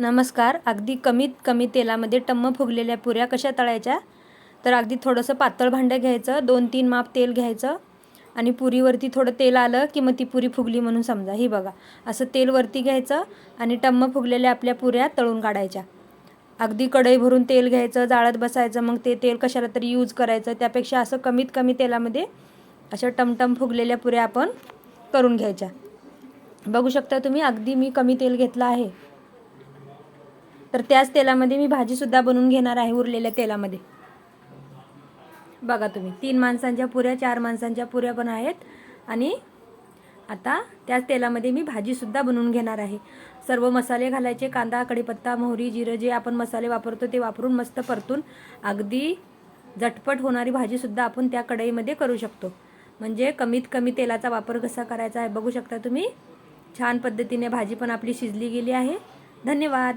नमस्कार. अगदी कमीत कमी तेलामध्ये टम्म फुगलेल्या पुऱ्या कशा तळायच्या? तर अगदी थोडंसं पातळ भांडं घ्यायचं दोन तीन माप तेल घ्यायचं आणि पुरीवरती थोडं तेल आलं की मग ती पुरी फुगली म्हणून समजा. ही बघा. असं तेल वरती घ्यायचं आणि टम्म फुगलेल्या आपल्या पुऱ्या तळून काढायच्या. अगदी कढई भरून तेल घ्यायचं जाळत बसायचं मग ते तेल कशाला तरी यूज करायचं त्यापेक्षा असं कमीत कमी तेलामध्ये अशा टमटम फुगलेल्या पुऱ्या आपण करून घ्यायच्या. बघू शकता तुम्ही अगदी मी कमी तेल घेतलं आहे. तर त्याच तेलामध्ये मी भाजीसुद्धा बनवून घेणार आहे उरलेल्या तेलामध्ये. बघा तुम्ही तीन माणसांच्या पुऱ्या चार माणसांच्या पुऱ्या पण आहेत. आणि आता त्याच तेलामध्ये मी भाजीसुद्धा बनवून घेणार आहे. सर्व मसाले घालायचे कांदा कढीपत्ता मोहरी जिरं जे आपण मसाले वापरतो ते वापरून मस्त परतून अगदी झटपट होणारी भाजीसुद्धा आपण त्या कढईमध्ये करू शकतो. म्हणजे कमीत कमी तेलाचा वापर कसा करायचा आहे बघू शकता तुम्ही. छान पद्धतीने भाजी पण आपली शिजली गेली आहे. धन्यवाद.